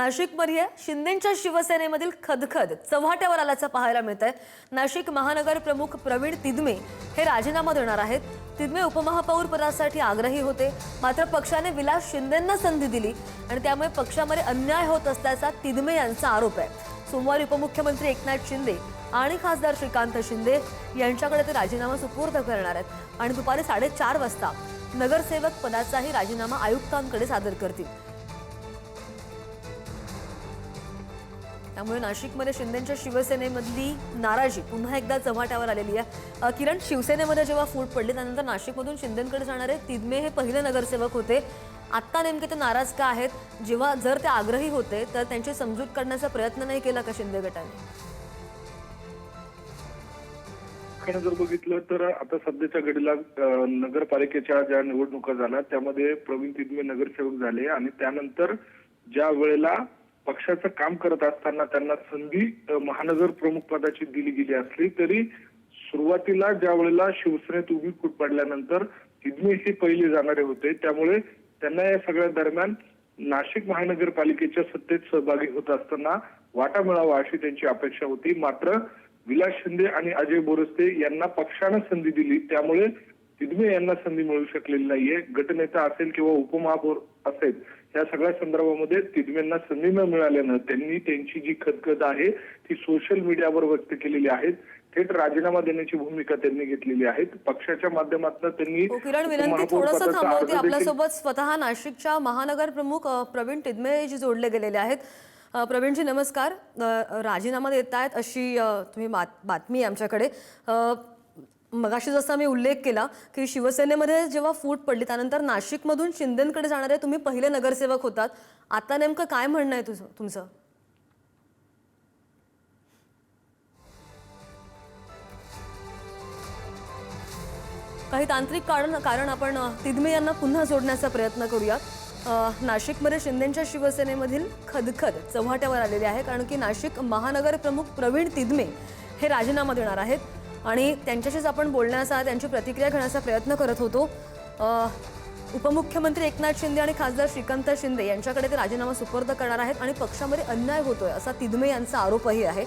नाशिकमध्ये शिंदेच्या शिवसेनेमधील खदखद चव्हाट्यावर आल्याचं पाहायला मिळत आहे नाशिक महानगर प्रमुख प्रवीण तिदमे हे राजीनामा देणार आहेत. तिदमे उपमहापौर पदासाठी आग्रही होते. मात्र पक्षाने विलास शिंदेंना संधी दिली आणि त्यामुळे पक्षामध्ये अन्याय होत असल्याचा तिदमे यांचा आरोप आहे. सोमवारी उपमुख्यमंत्री एकनाथ शिंदे आणि खासदार श्रीकांत शिंदे यांच्याकडे ते राजीनामा सुपूर्द करणार आहेत आणि दुपारी साडेचार वाजता नगरसेवक पदाचाही राजीनामा आयुक्तांकडे सादर करतील. त्यामुळे नाशिकमध्ये शिंदेच्या शिवसेनेमधली नाराजी पुन्हा एकदा चव्हाट्यावर आलेली आहे. किरण शिवसेनेमध्ये जेव्हा फूट पडली त्यानंतर नाशिकमधून शिंदेकडे जाणारे तिदमे हे पहिले नगरसेवक होते. आत्ता नेमके ते नाराज का आहेत? जेव्हा जर ते आग्रही होते तर त्यांची समजूत करण्याचा प्रयत्न नाही केला का शिंदे गटाने? जर बघितलं तर आता सध्याच्या घडीला नगरपालिकेच्या ज्या निवडणुका झाल्या त्यामध्ये प्रवीण तिदमे नगरसेवक झाले आणि त्यानंतर ज्या वेळेला पक्षाचं काम करत असताना त्यांना संधी महानगर प्रमुख पदाची दिली गेली असली तरी सुरुवातीला ज्या वेळेला शिवसेनेत उभी फूट पडल्यानंतर तिदमे हे पहिले जाणारे होते. त्यामुळे त्यांना या सगळ्या दरम्यान नाशिक महानगरपालिकेच्या सत्तेत सहभागी होत असताना वाटा मिळावा अशी त्यांची अपेक्षा होती. मात्र विलास शिंदे आणि अजय बोरस्ते यांना पक्षानं संधी दिली. त्यामुळे तिदमे यांना संधी मिळू शकलेली नाहीये. गटनेता असेल किंवा उपमहापौर असेल या सगळ्या संदर्भामध्ये तिदमेंना संधी न मिळाल्यानं त्यांनी त्यांची जी खदखद आहे ती सोशल मीडियावर व्यक्त केलेली आहे थेट राजीनामा देण्याची भूमिका त्यांनी घेतलेली आहे पक्षाच्या माध्यमातून त्यांनी हो किरण विनंती थोडंसं थांबवते आपल्यासोबत स्वतः नाशिकच्या महानगर प्रमुख प्रवीण तिदमे जी जोडले गेलेले आहेत. प्रवीणजी नमस्कार. राजीनामा देत आहेत अशी तुम्ही बात- बातमी आमच्याकडे. मगाशी जसा मी उल्लेख केला की शिवसेनेमध्ये जेव्हा फूट पडली त्यानंतर नाशिकमधून शिंदेकडे जाणारे तुम्ही पहिले नगरसेवक होतात. आता नेमकं काय म्हणणं आहे तुझं तुमचं? काही तांत्रिक कारण कारण आपण तिदमे यांना पुन्हा जोडण्याचा प्रयत्न करूया नाशिकमध्ये शिंदेच्या शिवसेनेमधील खदखद चव्हाट्यावर आलेली आहे कारण की नाशिक महानगर प्रमुख प्रवीण तिदमे हे राजीनामा देणार आहेत. आणि त्यांच्याशीच आपण बोलण्याचा त्यांची प्रतिक्रिया घेण्याचा प्रयत्न करत होतो. उपमुख्यमंत्री एकनाथ शिंदे आणि खासदार श्रीकांत शिंदे यांच्याकडे ते राजीनामा सुपूर्द करणार आहेत आणि पक्षामध्ये अन्याय होतोय असा तिदमे यांचा आरोपही आहे.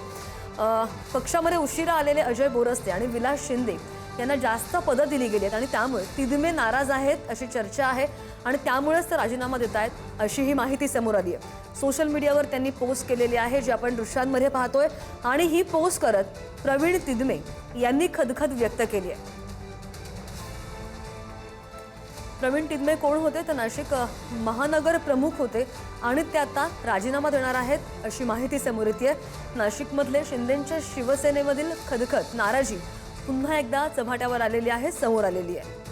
पक्षामध्ये उशिरा आलेले अजय बोरस्ते आणि विलास शिंदे यांना जास्त पदं दिली गेली आहेत आणि त्यामुळे तिदमे नाराज आहेत अशी चर्चा आहे आणि त्यामुळेच ते राजीनामा देत आहेत अशी ही माहिती समोर आली आहे. सोशल मीडियावर त्यांनी पोस्ट केलेली आहे जी आपण दृश्यांमध्ये पाहतोय आणि ही पोस्ट करत प्रवीण तिदमे यांनी खदखद व्यक्त केली आहे. प्रवीण तिदमे कोण होते? तर नाशिक महानगर प्रमुख होते आणि ते आता राजीनामा देणार आहेत अशी माहिती समोर येते. नाशिकमधले शिंदेच्या शिवसेनेमधील खदखद नाराजी पुन्हा एकदा चव्हाट्यावर आलेली आहे समोर आलेली आहे.